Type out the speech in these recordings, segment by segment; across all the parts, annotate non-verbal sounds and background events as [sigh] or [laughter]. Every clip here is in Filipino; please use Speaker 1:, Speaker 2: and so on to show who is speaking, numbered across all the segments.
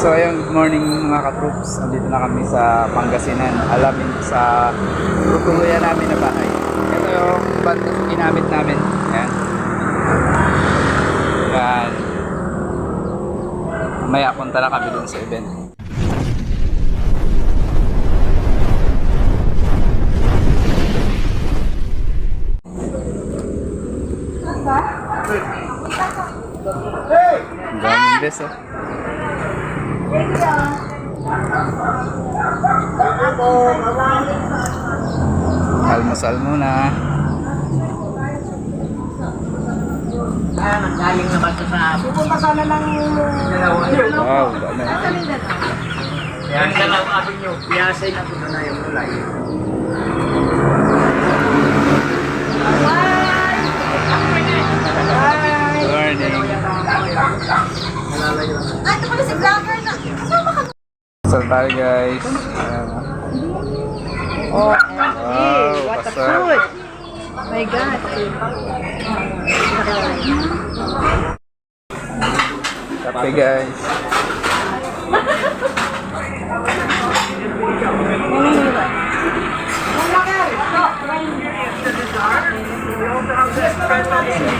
Speaker 1: So ayun, good morning mga katroops. Andito na kami sa Pangasinan. Alamin sa tutuluyan namin na bahay. Ito yung band na ginamit namin. Ayan. Ayan. Maya punta na kami dun sa event. Ang daming beso. Almusal muna.
Speaker 2: Ah, nanggaling naman ito sa... Pupunta sana ng... Dalawa.
Speaker 1: Wow, dami.
Speaker 2: Yan dalawang avenue. Piyasay na ito na yung mulay.
Speaker 1: Morning.
Speaker 2: Nalalayo na.
Speaker 3: Ah, ito pala si vlogger na. Kasama ka.
Speaker 1: Pasal tayo guys. Ayan.
Speaker 3: Oh,
Speaker 1: Wow,
Speaker 3: what a
Speaker 1: pasal.
Speaker 3: food. My God.
Speaker 1: Kape guys. [laughs]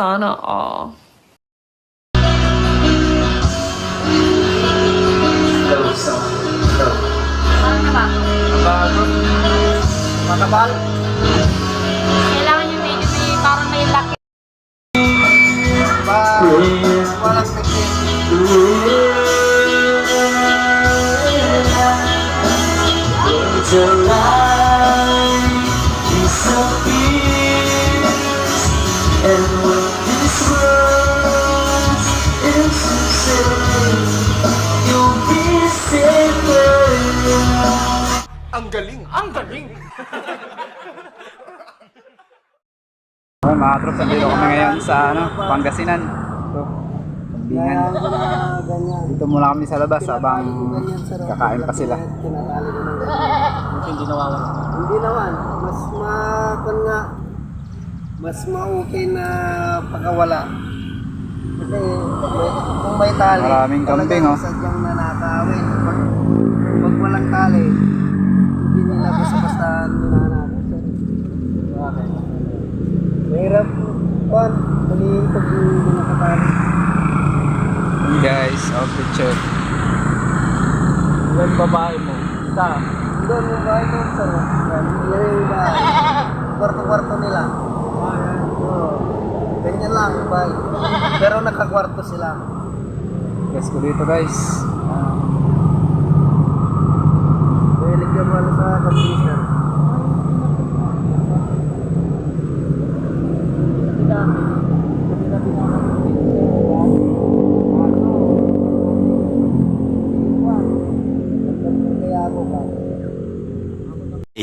Speaker 4: sauna all.
Speaker 2: Makapal.
Speaker 1: Okay, mga troops, nandito kami ngayon sa ano, Pangasinan. Ito, Pambingan. Dito muna kami sa labas habang kakain pa sila.
Speaker 2: Hindi nawawala.
Speaker 5: Hindi naman. Mas ma... Kung nga, mas ma-okay na pagkawala. Kasi kung may tali,
Speaker 1: Maraming kambing, oh.
Speaker 5: talagang sadyang nanakawin. Pag, pag walang tali, hindi nila basta-basta ninanakawin.
Speaker 2: Okay.
Speaker 5: Mahirap pan, mali pag hindi nakatali.
Speaker 1: Hey guys, outfit check.
Speaker 2: Ilan babae mo? Isa.
Speaker 5: Doon yung bahay ko, sir. Yan, yung bahay. Kwarto-kwarto nila. Oo. Ganyan lang bahay. Pero nakakwarto sila.
Speaker 1: Guys ko dito guys.
Speaker 5: Mahilig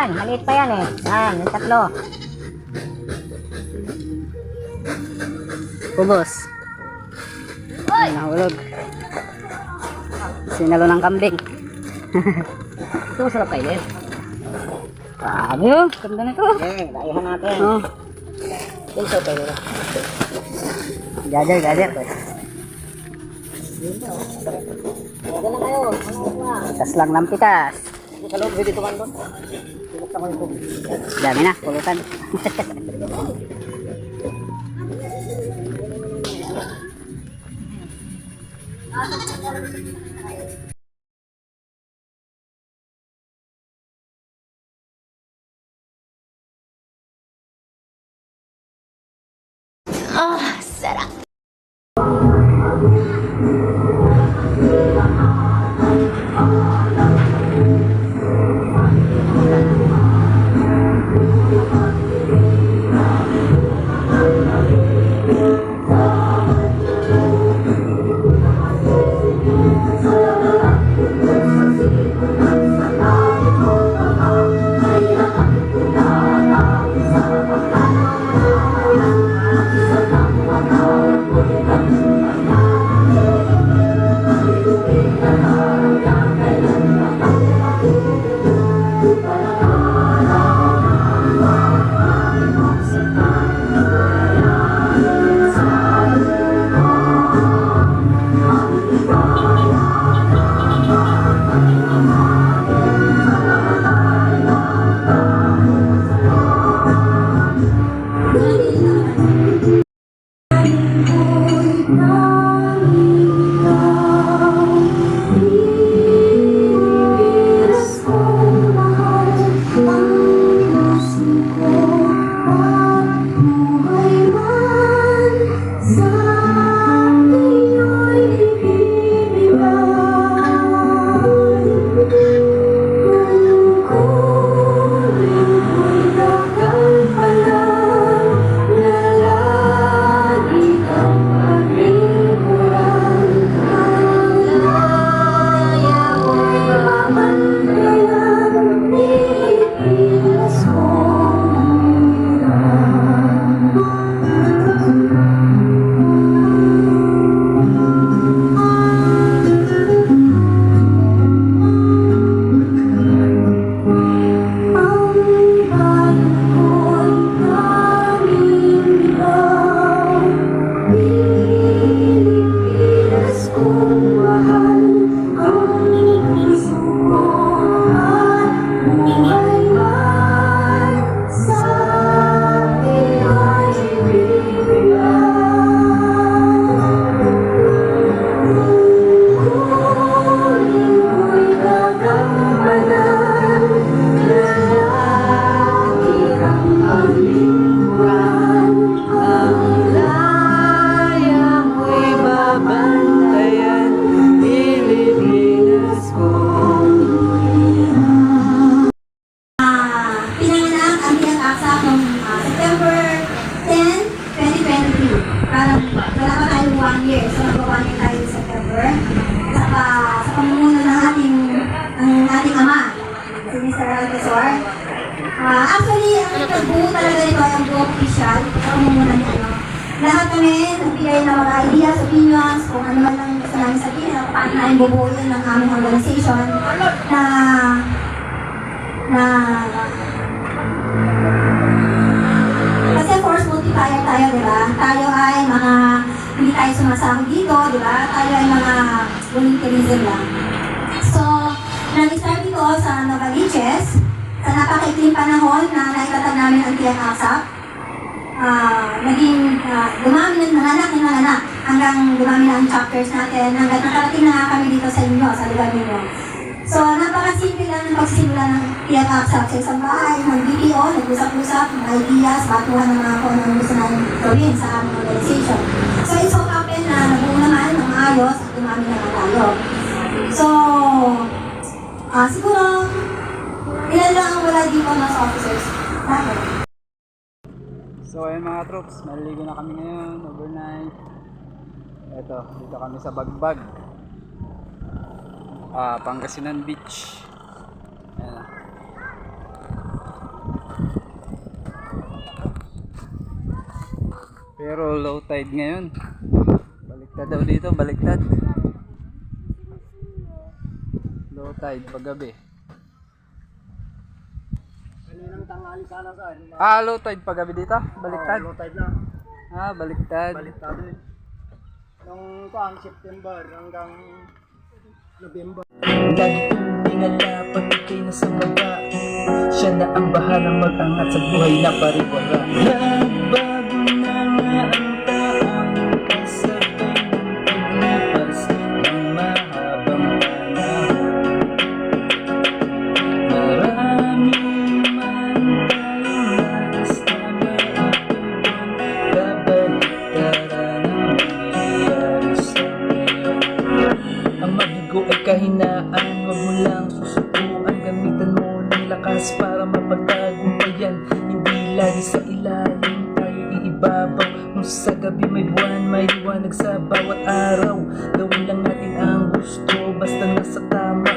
Speaker 6: Yan, maliit pa yan eh. Yan, yung tatlo. Ubos.
Speaker 7: Ay, nahulog. Sinalo ng kambing. [laughs] Ito masarap kainin. Grabe oh, ganda nito.
Speaker 2: Eh, layahan natin.
Speaker 7: Oh,
Speaker 2: Ito tayo.
Speaker 7: jajar, jajar.
Speaker 2: Na kayo.
Speaker 7: Pitas lang ng pitas.
Speaker 2: Sa loob, dito man doon. Buksan ko yung tubig.
Speaker 7: Dami na, pulutan.
Speaker 8: Aksa noong ah, September 10, 2023. Parang wala pa tayo one year. So, mag-one year tayo sa September. Sa, pa- sa pamumuno ng ating, ang ating ama, si Mr. Alcazor. Ah, actually, ang nagbuo talaga nito ay ang buong official sa pamumuno niya. No? Lahat kami nagbigay ng mga ideas, opinions, kung ano man ang gusto namin sabihin, at paano namin bubuuin ng aming organization na na multiplier tayo, di ba? Tayo ay mga, hindi tayo sumasama dito, di ba? Tayo ay mga volunteerism lang. So, nag-start ito sa Novaliches, sa napakaikling panahon na naitatag namin ang Tiyak Asap. Ah, naging ah, dumami ng nanganak ng nanganak hanggang dumami na ang chapters natin hanggang nakarating na kami dito sa inyo, sa lugar ninyo. So, napakasimple lang ng pagsimula ng Tiyak Aksak sa isang bahay, ng BPO, nag-usap-usap, ng ideas, batuhan ng mga kung anong gusto namin gawin sa aming organization. So, it so happened na nabuo naman ng maayos at dumami na nga tayo. So, ah siguro, ilan lang ang wala dito na sa officers. Bakit?
Speaker 9: So ayun mga troops, maliligo na kami ngayon, overnight. Eto, dito kami sa Bagbag. Ah, Pangasinan Beach. Ayan. Pero low tide ngayon. Balik Baliktad daw dito, baliktad. Low tide paggabi.
Speaker 5: Kaninang tanghali sana saan?
Speaker 9: Ah, low tide paggabi dito? Baliktad?
Speaker 5: Low tide na.
Speaker 9: Ah, baliktad.
Speaker 5: Baliktad din. Nung kuan September hanggang November.
Speaker 9: Lagi kong dinala pag Siya na ang bahalang mag-angat sa buhay na Nagbago sa gabi may buwan, may liwanag sa bawat araw. Gawin lang natin ang gusto Basta nasa tama.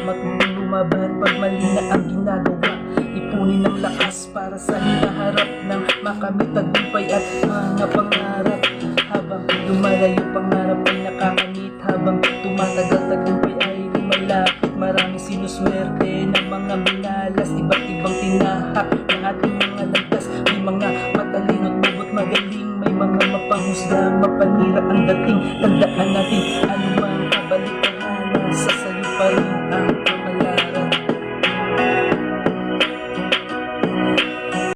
Speaker 9: Lumaban pag mali na ang ginagawa. Ipunin ng lakas para sa hinaharap ng makamit tagumpay at mga pangarap. Habang lumalayo pangarap